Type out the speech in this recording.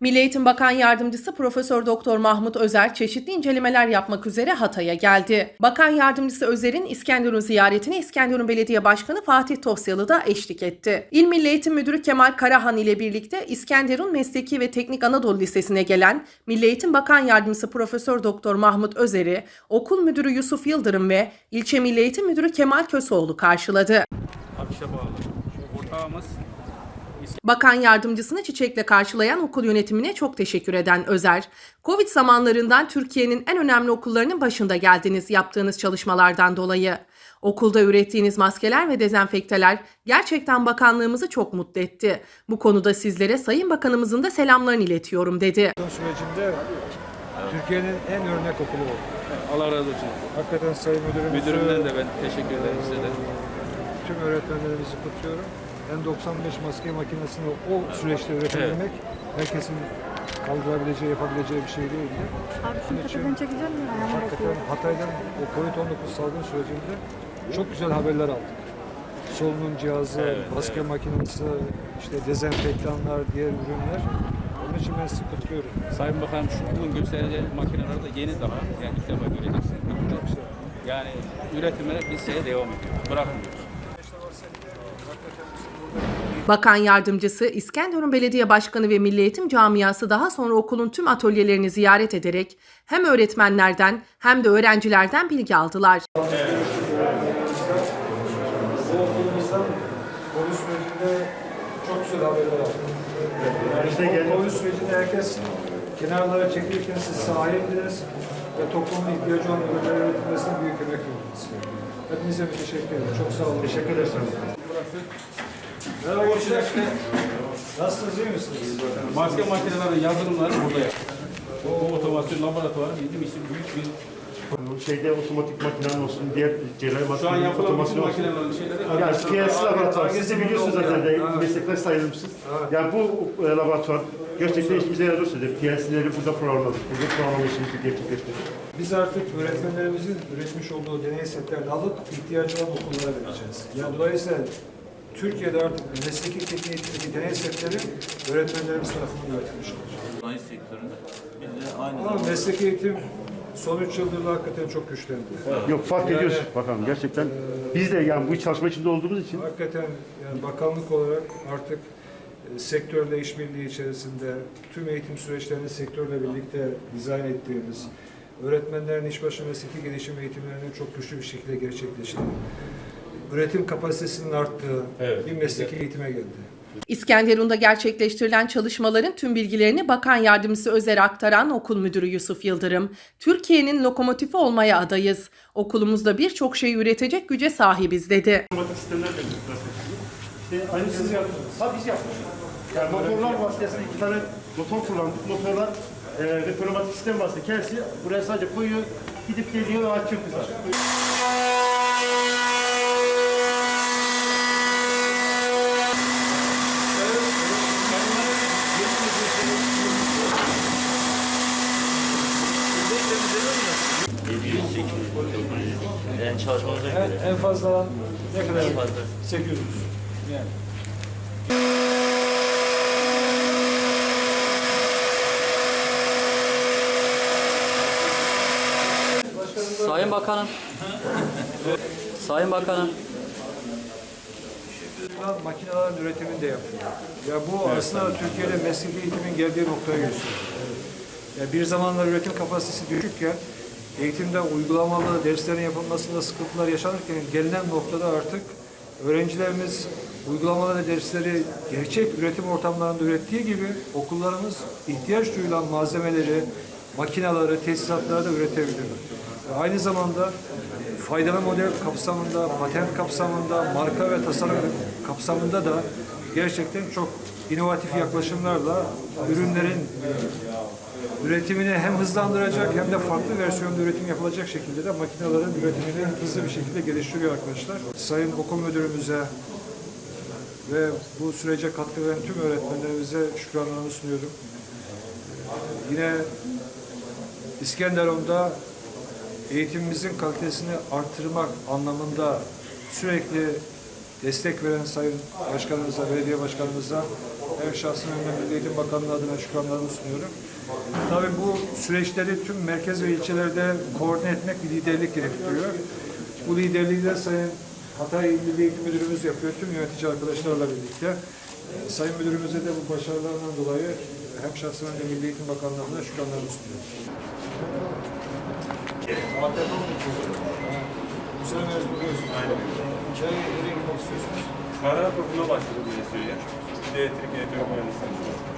Milli Eğitim Bakan Yardımcısı Profesör Doktor Mahmut Özer çeşitli incelemeler yapmak üzere Hatay'a geldi. Bakan Yardımcısı Özer'in İskenderun ziyaretine İskenderun Belediye Başkanı Fatih Tosyalı da eşlik etti. İl Milli Eğitim Müdürü Kemal Karahan ile birlikte İskenderun Mesleki ve Teknik Anadolu Lisesi'ne gelen Milli Eğitim Bakan Yardımcısı Profesör Doktor Mahmut Özer'i okul müdürü Yusuf Yıldırım ve ilçe Milli Eğitim Müdürü Kemal Köseoğlu karşıladı. Akışa bağlı. Ortağımız Bakan yardımcısını çiçekle karşılayan okul yönetimine çok teşekkür eden Özer, Covid zamanlarından Türkiye'nin en önemli okullarının başında geldiniz yaptığınız çalışmalardan dolayı. Okulda ürettiğiniz maskeler ve dezenfekteler gerçekten bakanlığımızı çok mutlu etti. Bu konuda sizlere Sayın Bakanımızın da selamlarını iletiyorum dedi. sürecinde Türkiye'nin en örnek okulu oldu. Allah razı olsun. Hakikaten Sayın Müdürümüzü, Müdürümden de ben teşekkür ederim size de. tüm öğretmenlerimizi kutluyorum. N95 maske makinesini o süreçte üretebilmek herkesin kaldırabileceği, yapabileceği bir şey değildi. Abi şunu tepeden çekeceğim mi? Ayağıma Hakikaten basıyor. Hatay'dan o COVID-19 salgın sürecinde çok güzel haberler aldık. Solunum cihazı, maske makinesi, işte dezenfektanlar, diğer ürünler. Onun için ben sizi kutluyorum. Sayın Bakanım şu bugün göstereceği makineler de yeni daha. Yani ilk defa göreceksiniz. Çok güzel. Yani üretime biz şeye devam ediyoruz. Bırakmıyoruz. Bakan yardımcısı İskenderun Belediye Başkanı ve Milli Eğitim Camiası daha sonra okulun tüm atölyelerini ziyaret ederek hem öğretmenlerden hem de öğrencilerden bilgi aldılar. Bu okulumuzdan sürecinde çok güzel haberler aldık. Yani Covid sürecinde herkes kenarlara çekilirken siz sahaya indiniz ve toplumun ihtiyacı olan ürünler üretilmesine büyük emek verdiniz. Hepinize bir teşekkür ederim. Çok sağ olun. Teşekkür ederiz. Merhaba hoşçakalın. Nasılsınız, iyi misiniz? Maske makinelerinin yazılımları burada yapıyoruz. Bu otomasyon laboratuvarı bizim için büyük bir Şeyde otomatik makinen olsun, diğer cerrahi şu an yapılan bütün otomasyon olsun. makinelerin şeyleri Yani PLC laboratuvar, siz de biliyorsunuz zaten de meslekler sayılmışsınız. Yani bu e, laboratuvar gerçekten işimize yarar söyledi. PLC'leri burada programladık, burada programlama işimizi gerçekleştirdik. Biz artık öğretmenlerimizin üretmiş olduğu deney setlerini alıp ihtiyacı olan okullara vereceğiz. Yani dolayısıyla Türkiye'de artık mesleki tekniğindeki deney setleri öğretmenlerimiz tarafından üretilmiştir. sanayi sektöründe biz de aynı Ama zamanda mesleki eğitim son üç yıldır da hakikaten çok güçlendi. Yok fark Yani- ediyoruz bakalım gerçekten. Biz de yani bu çalışma içinde olduğumuz için Hakikaten yani bakanlık olarak artık e, sektörle işbirliği içerisinde tüm eğitim süreçlerini sektörle birlikte dizayn ettiğimiz, öğretmenlerin işbaşı mesleki gelişim eğitimlerinin çok güçlü bir şekilde gerçekleştiği, üretim kapasitesinin arttığı bir mesleki eğitime geldi. İskenderun'da gerçekleştirilen çalışmaların tüm bilgilerini Bakan Yardımcısı Özer'e aktaran okul müdürü Yusuf Yıldırım, Türkiye'nin lokomotifi olmaya adayız. Okulumuzda birçok şey üretecek güce sahibiz dedi. İşte aynı siz yaptınız. Ha biz yaptık. Yani motorlar vasıtasıyla iki tane motor kullandık. Motorlar e, ve pneumatik sistem vasıtasıyla kendisi buraya sadece koyuyor, gidip geliyor ve açıyor kızar. Yani çalışmamıza En, göre en fazla ne kadar? en fazla 800. Yani. Sayın Bakanım. Sayın Bakanım. Makinelerin üretimini de yapıyor. Ya bu aslında Türkiye'de mesleki eğitimin geldiği noktaya gösteriyor. Ya bir zamanlar üretim kapasitesi düşükken eğitimde uygulamalı derslerin yapılmasında sıkıntılar yaşanırken gelinen noktada artık öğrencilerimiz uygulamalı dersleri gerçek üretim ortamlarında ürettiği gibi okullarımız ihtiyaç duyulan malzemeleri, makinaları, tesisatları da üretebiliyorlar. Ve Aynı zamanda faydalı model kapsamında, patent kapsamında, marka ve tasarım kapsamında da gerçekten çok inovatif yaklaşımlarla ürünlerin üretimini hem hızlandıracak hem de farklı versiyonda üretim yapılacak şekilde de makinelerin üretimini hızlı bir şekilde geliştiriyor arkadaşlar. Sayın okul müdürümüze ve bu sürece katkı veren tüm öğretmenlerimize şükranlarımı sunuyorum. Yine İskenderun'da eğitimimizin kalitesini artırmak anlamında sürekli destek veren Sayın Başkanımıza, belediye başkanımıza Hem şahsım hem Milli Eğitim Bakanlığı adına şükranlarımı sunuyorum. Tabii bu süreçleri tüm merkez ve ilçelerde koordine etmek bir liderlik gerektiriyor. Bu liderliği de Sayın Hatay İl Milli Eğitim Müdürümüz yapıyor, tüm yönetici arkadaşlarla birlikte. Ee, Sayın Müdürümüze de bu başarılarından dolayı hem şahsım hem de Milli Eğitim Bakanlığı'na şükranlarımı sunuyorum. Bu sene mezun. Aynen. Kara okuluna başladım diye söyleyeyim. Bir de elektrik elektronik mühendisliği.